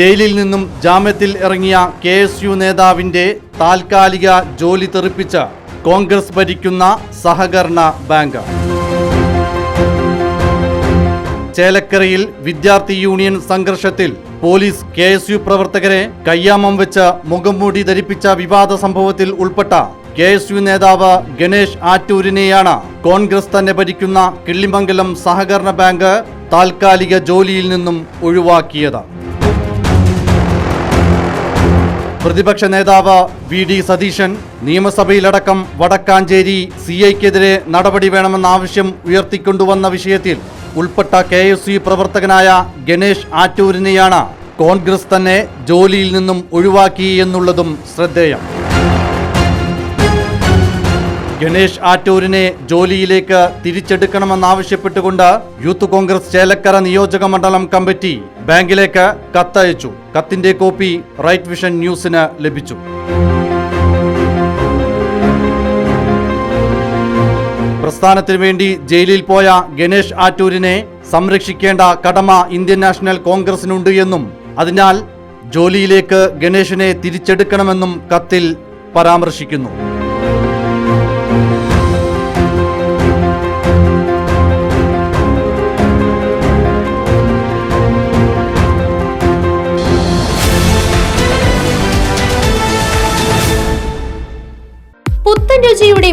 ജയിലിൽ നിന്നും ജാമ്യത്തിൽ ഇറങ്ങിയ കെ എസ് യു നേതാവിന്റെ താൽക്കാലിക ജോലി തെറിപ്പിച്ച കോൺഗ്രസ് ഭരിക്കുന്ന സഹകരണ ബാങ്ക്. ചേലക്കരയിൽ വിദ്യാർത്ഥി യൂണിയൻ സംഘർഷത്തിൽ പോലീസ് കെ എസ് യു പ്രവർത്തകരെ കയ്യാമം വെച്ച് മുഖംമൂടി ധരിപ്പിച്ച വിവാദ സംഭവത്തിൽ ഉൾപ്പെട്ട കെ എസ് യു നേതാവ് ഗണേഷ് ആറ്റൂരിനെയാണ് കോൺഗ്രസ് തന്നെ ഭരിക്കുന്ന കിള്ളിമംഗലം സഹകരണ ബാങ്ക് താൽക്കാലിക ജോലിയിൽ നിന്നും ഒഴിവാക്കിയത്. പ്രതിപക്ഷ നേതാവ് വി ഡി സതീശൻ നിയമസഭയിലടക്കം വടക്കാഞ്ചേരി സി ഐക്കെതിരെ നടപടി വേണമെന്ന ആവശ്യം ഉയർത്തിക്കൊണ്ടുവന്ന വിഷയത്തിൽ ഉൾപ്പെട്ട കെ എസ് യു പ്രവർത്തകനായ ഗണേഷ് ആറ്റൂരിനെയാണ് കോൺഗ്രസ് തന്നെ ജോലിയിൽ നിന്നും ഒഴിവാക്കി എന്നുള്ളതും ശ്രദ്ധേയം. ഗണേഷ് ആറ്റൂരിനെ ജോലിയിലേക്ക് തിരിച്ചെടുക്കണമെന്നാവശ്യപ്പെട്ടുകൊണ്ട് യൂത്ത് കോൺഗ്രസ് ചേലക്കര നിയോജക മണ്ഡലം കമ്മിറ്റി ബാങ്കിലേക്ക് കത്തയച്ചു. കത്തിന്റെ കോപ്പി റൈറ്റ് വിഷൻ ന്യൂസിന് ലഭിച്ചു. പ്രസ്ഥാനത്തിനു വേണ്ടി ജയിലിൽ പോയ ഗണേഷ് ആറ്റൂരിനെ സംരക്ഷിക്കേണ്ട കടമ ഇന്ത്യൻ നാഷണൽ കോൺഗ്രസിനുണ്ട് എന്നും അതിനാൽ ജോലിയിലേക്ക് ഗണേഷിനെ തിരിച്ചെടുക്കണമെന്നും കത്തിൽ പരാമർശിക്കുന്നു.